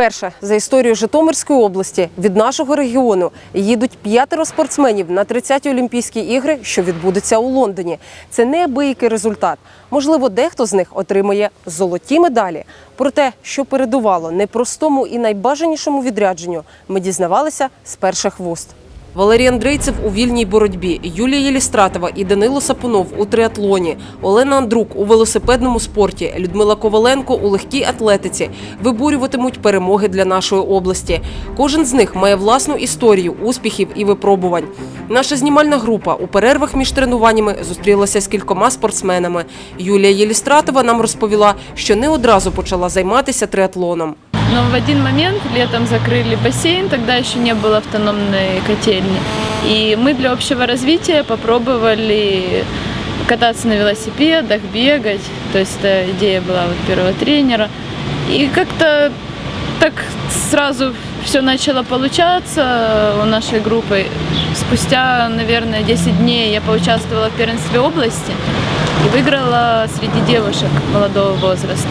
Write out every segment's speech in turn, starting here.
Вперше за історію Житомирської області від нашого регіону їдуть п'ятеро спортсменів на 30-ті Олімпійські ігри, що відбудуться у Лондоні. Це неабиякий результат. Можливо, дехто з них отримає золоті медалі. Про те, що передувало непростому і найбажанішому відрядженню, ми дізнавалися з перших вуст. Валерій Андрейцев у вільній боротьбі, Юлія Єлістратова і Данило Сапунов у триатлоні, Олена Андрук у велосипедному спорті, Людмила Коваленко у легкій атлетиці виборюватимуть перемоги для нашої області. Кожен з них має власну історію успіхів і випробувань. Наша знімальна група у перервах між тренуваннями зустрілася з кількома спортсменами. Юлія Єлістратова нам розповіла, що не одразу почала займатися триатлоном. Но в один момент летом закрыли бассейн, тогда еще не было автономной котельни. И мы для общего развития попробовали кататься на велосипедах, бегать. То есть эта идея была вот первого тренера. И как-то так сразу все начало получаться у нашей группы. Спустя, наверное, 10 дней я поучаствовала в первенстве области и выиграла среди девушек молодого возраста.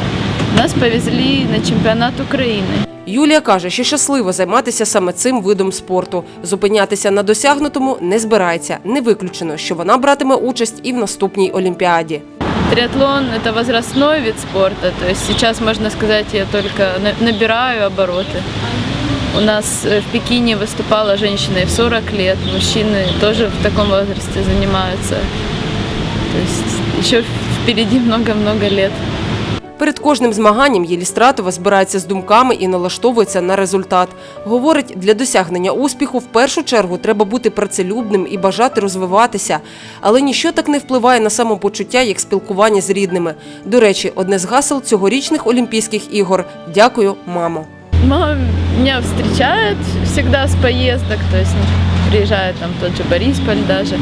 Нас повезли на чемпіонат України. Юлія каже, що щаслива займатися саме цим видом спорту. Зупинятися на досягнутому не збирається. Не виключено, що вона братиме участь і в наступній олімпіаді. Триатлон – это возрастной вид спорта, то есть сейчас, можно сказать, я только на- набираю обороты. У нас э, в Пекине выступала женщина и в 40 лет, мужчины тоже в таком возрасте занимаются. То есть еще впереди много-много лет. Перед кожним змаганням Єлістратова збирається з думками і налаштовується на результат. Говорить, для досягнення успіху в першу чергу треба бути працелюбним і бажати розвиватися. Але ніщо так не впливає на самопочуття, як спілкування з рідними. До речі, одне з гасел цьогорічних Олімпійських ігор Дякую, мамо. Мама меня встречает всегда с поездок, то есть приезжает там тот же Борисполь даже.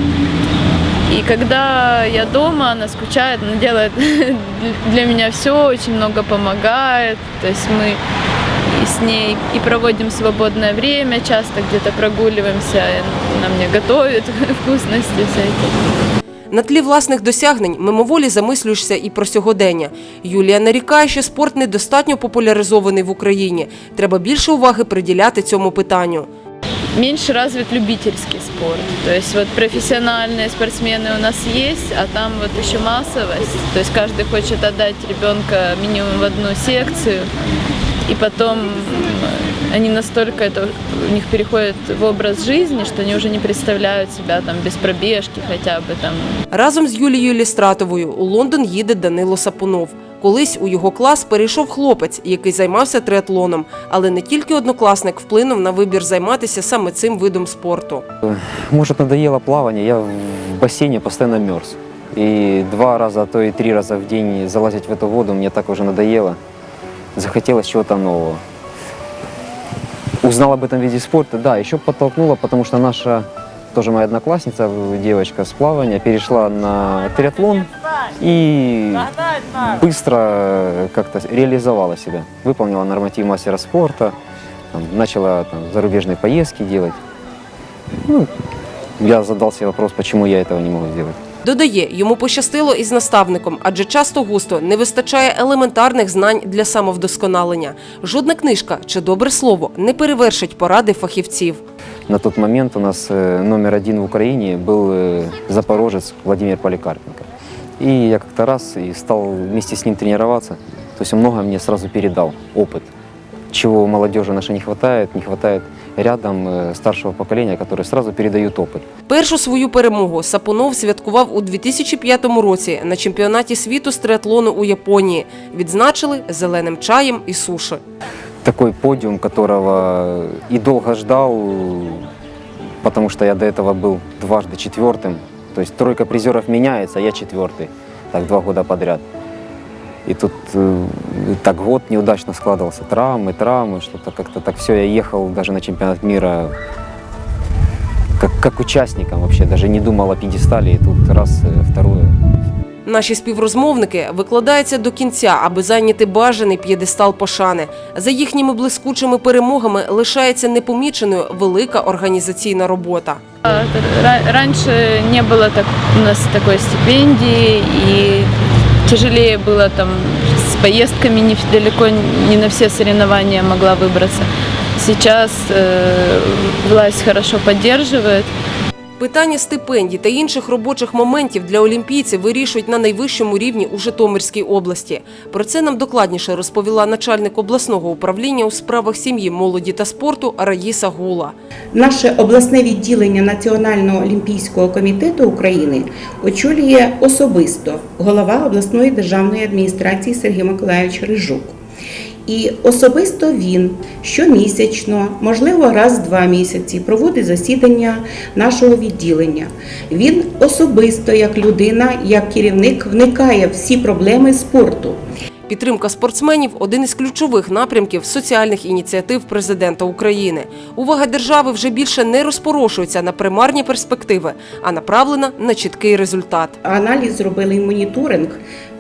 И когда я дома, она скучает, она делает для меня все, очень много помогает. То есть мы и с ней и проводим свободное время, часто где-то прогуливаемся, она мне готовит вкусности всякие. На тлі власних досягнень мимоволі замислюєшся і про сьогодення. Юлія нарікає, що спорт недостатньо популяризований в Україні. Треба більше уваги приділяти цьому питанню меньше развит любительский спорт. То есть вот профессиональные спортсмены у нас есть, а там вот еще массовость. То есть каждый хочет отдать ребенка минимум в одну секцию, и потом э, они настолько это у них переходит в образ жизни, что они уже не представляют себя там без пробежки хотя бы там Разом з Юлією Лістратовою у Лондон їде Данило Сапунов. Колись у його клас перейшов хлопець, який займався триатлоном, але не тільки однокласник вплинув на вибір займатися саме цим видом спорту. Может, надоело плавание, я в бассейне постоянно мерз. И два раза, а то и три раза в день залазить в эту воду мне так уже надоело. Захотелось чего-то нового. Узнал об этом виде спорта, да, еще подтолкнуло, потому что наша, тоже моя одноклассница, девочка с плавания, перешла на триатлон и быстро как-то реализовала себя. Выполнила норматив мастера спорта, там, начала там, зарубежные поездки делать. Ну, я задал себе вопрос, почему я этого не могу сделать. Додає, йому пощастило із наставником, адже часто густо не вистачає елементарних знань для самовдосконалення. Жодна книжка чи добре слово не перевершить поради фахівців. На тот момент у нас э, номер один в Украине был э, запорожец Владимир Поликарпенко. И я как-то раз и стал вместе с ним тренироваться. То есть он много мне сразу передал опыт, чего у молодежи нашей не хватает. Не хватает рядом э, старшего поколения, которые сразу передают опыт. Першу свою перемогу Сапунов святкував у 2005 році на чемпіонаті світу з триатлону у Японії. Відзначили зеленим чаєм і суші. такой подиум, которого и долго ждал, потому что я до этого был дважды четвертым. То есть тройка призеров меняется, а я четвертый. Так два года подряд. И тут э, так год неудачно складывался. Травмы, травмы, что-то как-то так все. Я ехал даже на чемпионат мира как, как участником вообще, даже не думал о пьедестале. И тут раз, э, второе. Наші співрозмовники викладаються до кінця, аби зайняти бажаний п'єдестал пошани. За їхніми блискучими перемогами лишається непоміченою велика організаційна робота. А, ра- Раньше не было так, у нас такой стипендии, и тяжелее было там с поездками не, далеко не на все соревнования могла выбраться. Сейчас э, власть хорошо поддерживает. Питання стипендій та інших робочих моментів для олімпійців вирішують на найвищому рівні у Житомирській області. Про це нам докладніше розповіла начальник обласного управління у справах сім'ї, молоді та спорту Раїса Гула. Наше обласне відділення Національного олімпійського комітету України очолює особисто голова обласної державної адміністрації Сергій Миколайович Рижук. І особисто він щомісячно, можливо, раз в два місяці, проводить засідання нашого відділення. Він особисто, як людина, як керівник, вникає в всі проблеми спорту. Підтримка спортсменів один із ключових напрямків соціальних ініціатив президента України. Увага держави вже більше не розпорошується на примарні перспективи, а направлена на чіткий результат. Аналіз зробили і моніторинг,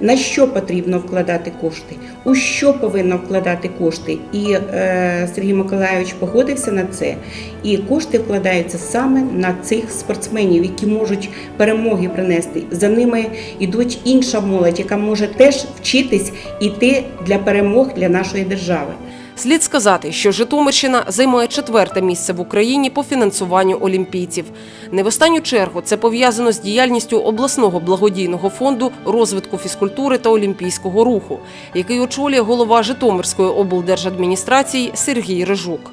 на що потрібно вкладати кошти, у що повинно вкладати кошти. І е, Сергій Миколайович погодився на це. І кошти вкладаються саме на цих спортсменів, які можуть перемоги принести. За ними йдуть інша молодь, яка може теж вчитись іти для перемог для нашої держави. Слід сказати, що Житомирщина займає четверте місце в Україні по фінансуванню олімпійців. Не в останню чергу це пов'язано з діяльністю обласного благодійного фонду розвитку фізкультури та олімпійського руху, який очолює голова Житомирської облдержадміністрації Сергій Рижук.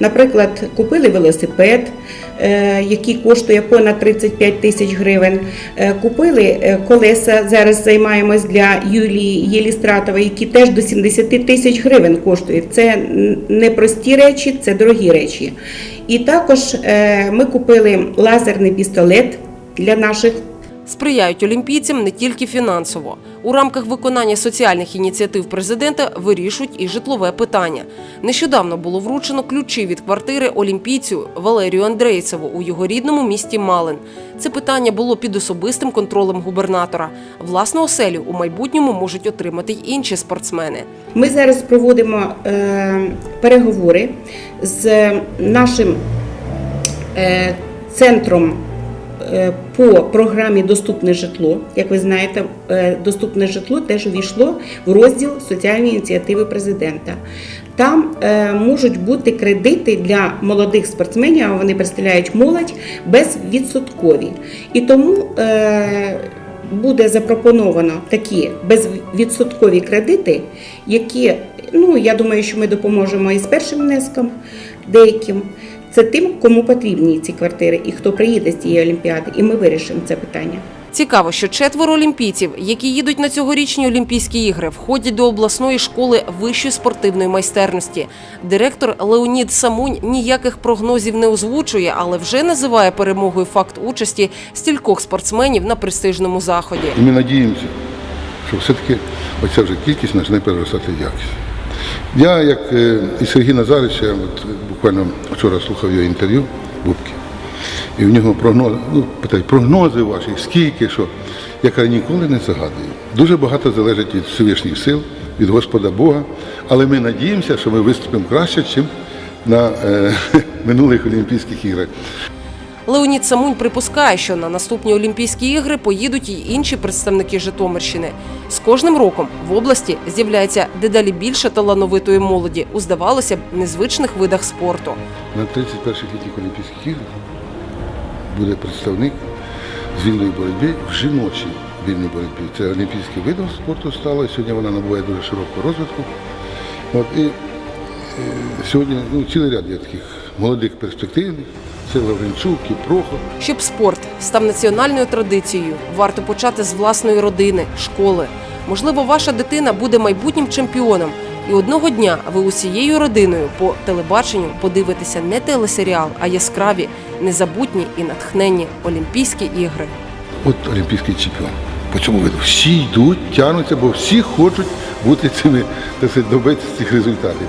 Наприклад, купили велосипед, е, який коштує понад 35 тисяч гривень. Е, Купили е, колеса, зараз займаємось для Юлії Єлістратової, які теж до 70 тисяч гривень коштують. Це не прості речі, це дорогі речі. І також ми купили лазерний пістолет для наших Сприяють олімпійцям не тільки фінансово. У рамках виконання соціальних ініціатив президента вирішують і житлове питання. Нещодавно було вручено ключі від квартири олімпійцю Валерію Андрейцеву у його рідному місті Малин. Це питання було під особистим контролем губернатора. Власну оселю у майбутньому можуть отримати й інші спортсмени. Ми зараз проводимо е, переговори з нашим е, центром по програмі Доступне житло. Як ви знаєте, е, доступне житло теж увійшло в розділ соціальні ініціативи президента. Там е, можуть бути кредити для молодих спортсменів, а вони представляють молодь безвідсоткові. І тому е, буде запропоновано такі безвідсоткові кредити, які, ну я думаю, що ми допоможемо і з першим внеском деяким. Це тим, кому потрібні ці квартири і хто приїде з цієї олімпіади, і ми вирішимо це питання. Цікаво, що четверо олімпійців, які їдуть на цьогорічні Олімпійські ігри, входять до обласної школи вищої спортивної майстерності. Директор Леонід Самунь ніяких прогнозів не озвучує, але вже називає перемогою факт участі стількох спортсменів на престижному заході. І ми надіємося, що все-таки оця вже кількість почне переростати якість. Я, як е, і Сергій Назарич, я от буквально вчора слухав його інтерв'ю Бубки, і в нього прогнози, ну, питають, прогнози ваші, скільки, що. Я кажу, ніколи не загадую. Дуже багато залежить від Всевишніх сил, від Господа Бога, але ми надіємося, що ми виступимо краще, ніж на е, минулих Олімпійських іграх. Леонід Самунь припускає, що на наступні Олімпійські ігри поїдуть і інші представники Житомирщини. З кожним роком в області з'являється дедалі більше талановитої молоді у здавалося б незвичних видах спорту. На 31 літніх Олімпійських іграх буде представник з вільної боротьби в жіночій вільній боротьбі. Це олімпійський видом спорту стало. і Сьогодні вона набуває дуже широкого розвитку. От, і, е, сьогодні ну, цілий ряд є таких молодих перспективних. Це Лавренчук і Прохор. Щоб спорт став національною традицією, варто почати з власної родини, школи. Можливо, ваша дитина буде майбутнім чемпіоном, і одного дня ви усією родиною по телебаченню подивитеся не телесеріал, а яскраві, незабутні і натхненні Олімпійські ігри. От олімпійський чемпіон. По цьому виду всі йдуть, тягнуться, бо всі хочуть бути цими, так сказати, добитися цих результатів.